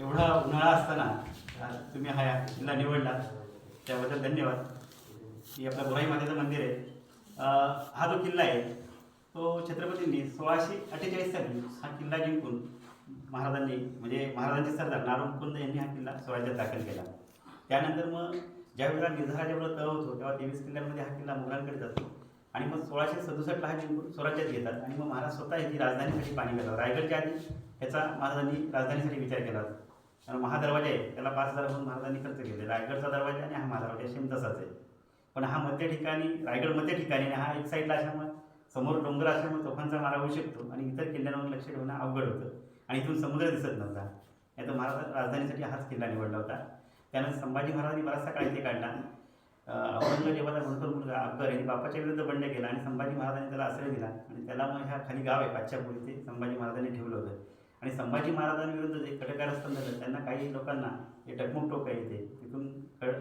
एवढा उन्हाळा असताना तुम्ही हा किल्ला निवडला त्याबद्दल धन्यवाद. ही आपलं बुराई मातेचं मंदिर आहे. हा जो किल्ला आहे तो छत्रपतींनी सोळाशे अठ्ठेचाळीस साली हा किल्ला जिंकून महाराजांनी म्हणजे महाराजांचे सरदार नारोमुकुंद यांनी हा किल्ला स्वराज्यात दाखल केला. त्यानंतर मग ज्यावेळेला निर्धाराच्यावेळेला तळ होतो तेव्हा तेवीस किल्ल्यांमध्ये हा किल्ला मुघलांकडे जातो. आणि मग सोळाशे सदुसष्टला हा जिंकून स्वराज्यात घेतात आणि मग महाराज स्वतः ही राजधानीसाठी पाणी करतात रायगडच्या आधी ह्याचा महाराजांनी राजधानीसाठी विचार केला. होता आणि महादरवाजा आहे. त्याला पाच हजार म्हणून महाराजांनी खर्च केले. रायगडचा दरवाजा आणि हा महादरवाजा सेम तसाच आहे. पण हा मध्य ठिकाणी रायगड मध्य ठिकाणी आणि हा एक साईडला असल्यामुळे समोर डोंगर असल्यामुळे तोफांचा मारा होऊ शकतो आणि इतर किल्ल्यांवर लक्ष ठेवणं अवघड होतं. आणि इथून समुद्र दिसत नव्हता. नाही तर महाराज राजधानीसाठी हाच किल्ला निवडला होता. त्यानंतर संभाजी महाराजांनी बराचसा काळ इथे काढला. औरंगजेबाचा भरपूर मुलगा अकबर यांनी बापाच्या विरुद्ध बंड केला आणि संभाजी महाराजांनी त्याला आश्रय दिला. आणि त्याला मग ह्या खाली गाव आहे पाचच्यापूर ते संभाजी महाराजांनी ठेवलं होतं. आणि संभाजी महाराजांविरुद्ध जे कटकार असताना झालं त्यांना काही लोकांना हे टकमक टोक आहे तिथून कळ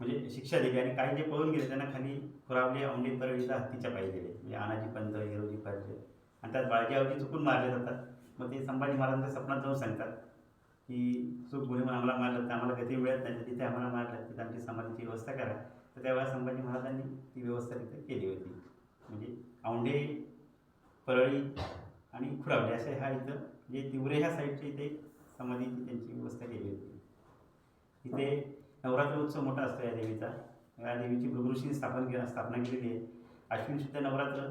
म्हणजे शिक्षा दिली आणि काही जे पळून गेले त्यांना खाली खुरावली औंडी परळीचा हत्तीच्या पायी गेले. म्हणजे आनाजी पंत हिरोजी पाहिजे आणि त्यात बाळजीआवजी चुकून मारले जातात. मग ते संभाजी महाराजांच्या स्वप्नात जाऊन सांगतात की चूक गुन्हे म्हणून आम्हाला मारलं तर आम्हाला गती मिळत नाही तिथे आम्हाला मारलं तिथे आमची समाजाची व्यवस्था करा. तर त्यावेळेला संभाजी महाराजांनी ती व्यवस्था तिथे केली होती. म्हणजे औंढे परळी आणि खुरावले असे म्हणजे ह्या इथं जे तिवरे ह्या साईडच्या इथे समाधीची त्यांची व्यवस्था केली होती. इथे नवरात्र उत्सव मोठा असतो या देवीचा. या देवीची भृगऋषी स्थापन के स्थापना केलेली आहे. अश्विन शुद्ध नवरात्र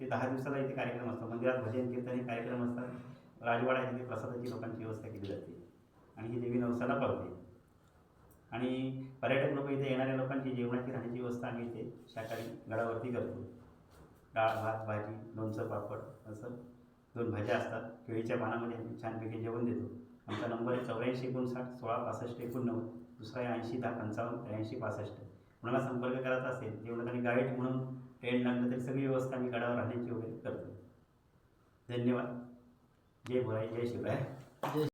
ते दहा दिवसाला इथे कार्यक्रम असतो. मंदिरात भजन कीर्तन हे कार्यक्रम असतात. राजवाडा इथे प्रसादाची लोकांची व्यवस्था केली जाते. आणि ही देवी नवसाला पावते. आणि पर्यटक लोक इथे येणाऱ्या लोकांची जेवणाची राहण्याची व्यवस्था आम्ही इथे शाकाहारी गडावरती करतो. डाळ भात भाजी लोणचं पापड असं दोन भाज्या असतात केळीच्या पानामध्ये आम्ही छानपैकी जेवण देतो. आमचा नंबर आहे चौऱ्याऐंशी एकोणसाठ सोळा पासष्ट एकोणनव्वद दुसरा आहे ऐंशी दहा पंचावन्न त्र्याऐंशी पासष्ट कोणाला संपर्क करायचा असेल जेवढं आणि गाईड म्हणून ट्रेन लागलं तरी सगळी व्यवस्था आम्ही गडावर राहण्याची वगैरे करतो. धन्यवाद. जय भोराई जय शिवराय.